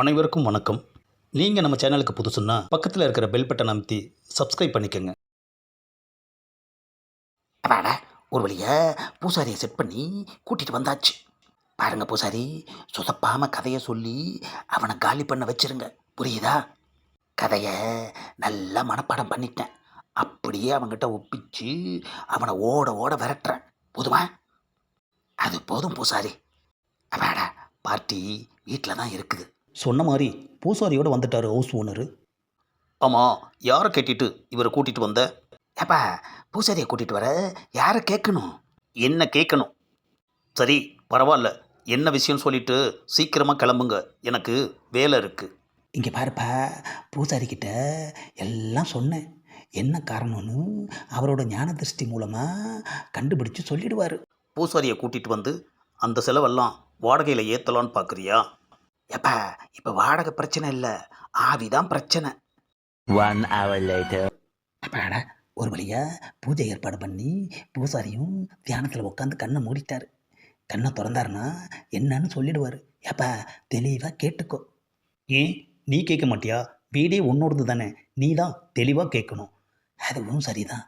அனைவருக்கும் வணக்கம். நீங்கள் நம்ம சேனலுக்கு புதுசுன்னா பக்கத்தில் இருக்கிற பெல் பட்டன் அமைத்தி சப்ஸ்கிரைப் பண்ணிக்கோங்க. அப்பாடா ஒரு வழியாக பூசாரியை செட் பண்ணி கூட்டிகிட்டு வந்தாச்சு. பாருங்க பூசாரி சொதப்பாமல் கதையை சொல்லி அவனை காலி பண்ண வச்சிருங்க. புரியுதா? கதையை நல்லா மனப்பாடம் பண்ணிட்டேன். அப்படியே அவன்கிட்ட ஒப்பிச்சு அவனை ஓட ஓட விரட்டுறேன். போதுமா? அது போதும் பூசாரி. அப்பாடா பார்ட்டி வீட்டில் தான் இருக்குது. சொன்ன மாதிரி பூசாரியோட வந்துட்டார் ஹவுஸ் ஓனர் ஆமாம் யாரை கேட்டிட்டு இவரை கூட்டிகிட்டு வந்த? ஏப்பா பூசாரியை கூட்டிகிட்டு வர? யாரை கேட்கணும்? என்ன கேட்கணும்? சரி பரவாயில்ல. என்ன விஷயம் சொல்லிட்டு சீக்கிரமாக கிளம்புங்க. எனக்கு வேலை இருக்குது இங்கே பாருப்பா பூசாரிக்கிட்ட எல்லாம் சொன்னேன். என்ன காரணம்னு அவரோட ஞான திருஷ்டி மூலமாக கண்டுபிடிச்சு சொல்லிடுவார். பூசாரியை கூட்டிகிட்டு வந்து அந்த செலவெல்லாம் வாடகையில் ஏற்றலான்னு பார்க்குறியா ஏப்பா இப்போ வாடகை பிரச்சனை இல்லை. ஆவிதான் பிரச்சனை. One hour later. அப்பாடா ஒரு வழியா பூஜை ஏற்பாடு பண்ணி பூசாரியும் தியானத்தில் உட்காந்து கண்ணை மூடிட்டார். கண்ணை திறந்தாருன்னா என்னன்னு சொல்லிடுவார். ஏப்பா தெளிவாக கேட்டுக்கோ. ஏன்? நீ கேட்க மாட்டியா? வீடே உன்னோடது தானே. நீ தான் தெளிவாக கேட்கணும். அதுவும் சரிதான்.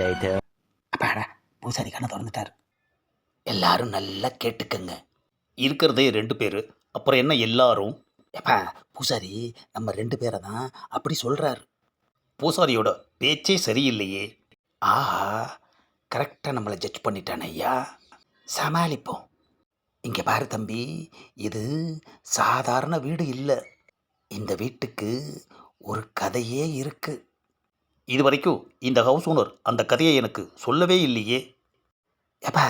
Later. அப்பாடா பூசாரி கண்ணை திறந்துட்டார். எல்லாரும் நல்லா கேட்டுக்கங்க. இருக்கிறதே ரெண்டு பேர். அப்புறம் என்ன எல்லாரும்? எப்பா பூசாரி நம்ம ரெண்டு பேரை தான் அப்படி சொல்கிறாரு பூசாரியோட பேச்சே சரியில்லையே. ஆஹா கரெக்டாக நம்மளை ஜட்ஜ் பண்ணிட்டானே ஐயா. சமாளிப்போம். இங்கே பாரு தம்பி இது சாதாரண வீடு இல்லை. இந்த வீட்டுக்கு ஒரு கதையே இருக்குது இது வரைக்கும் இந்த ஹவுஸ் ஓனர் அந்த கதையை எனக்கு சொல்லவே இல்லையே. எப்போ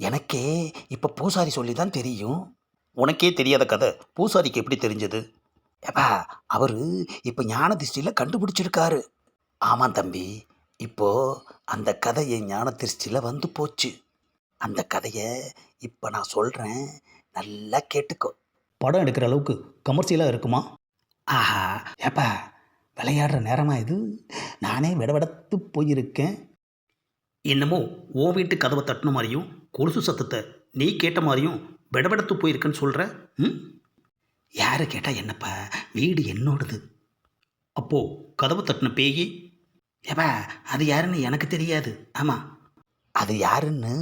எனக்கே இப்போ பூசாரி சொல்லி தான் தெரியும். உனக்கே தெரியாத கதை. பூசாரிக்கு எப்படி தெரிஞ்சது? ஏப்பா அவர் இப்போ ஞான திருஷ்டியில் கண்டுபிடிச்சிருக்காரு. ஆமாம் தம்பி இப்போ அந்த கதை என் ஞான திருஷ்டியில் வந்து போச்சு. அந்த கதையை இப்போ நான் சொல்கிறேன் நல்லா கேட்டுக்கோ. படம் எடுக்கிற அளவுக்கு கமர்ஷியலாக இருக்குமா? ஆஹா ஏப்பா விளையாடுற நேரமா இது? நானே விடவிடத்து போயிருக்கேன். என்னமோ ஓ வீட்டு கதவை தட்டின மாதிரியும் கொலுசு சத்தத்தை நீ கேட்ட மாதிரியும் பெடபெடத்து போயிருக்குன்னு சொல்கிற ம்? யாரை கேட்டால் என்னப்பா? வீடு என்னோடது. அப்போது கதவை தட்டின பேயி ஏப்பா அது யாருன்னு எனக்கு தெரியாது. ஆமாம் அது யாருன்னு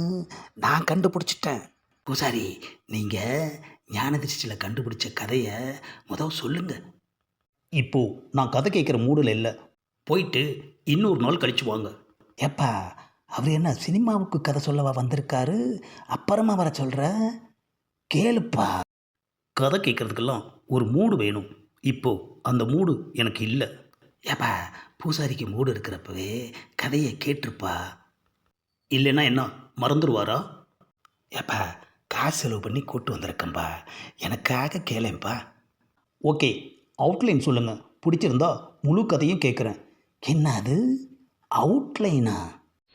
நான் கண்டுபிடிச்சிட்டேன். பூசாரி நீங்கள் ஞானதிருஷ்டியில் கண்டுபிடிச்ச கதையை முதல் சொல்லுங்கள் இப்போது நான் கதை கேட்குற மூடில் இல்லை. போயிட்டு இன்னொரு நாள் கழிச்சு வாங்க. ஏப்பா அவர் என்ன சினிமாவுக்கு கதை சொல்லவா வந்திருக்காரு? அப்புறமா வர சொல்கிற கேளுப்பா. கதை கேட்குறதுக்கெல்லாம் ஒரு மூடு வேணும். இப்போ அந்த மூடு எனக்கு இல்லை. ஏப்பா பூசாரிக்கு மூடு இருக்கிறப்பவே கதையை கேட்டிருப்பா. இல்லைன்னா என்ன மறந்துடுவாரா ஏப்பா காசு செலவு பண்ணி கூட்டு வந்திருக்கேன்பா. எனக்காக கேளேன்ப்பா. ஓகே அவுட்லைன் சொல்லுங்கள் பிடிச்சிருந்தா முழு கதையும் கேட்குறேன். என்ன அது? அவுட்லைனா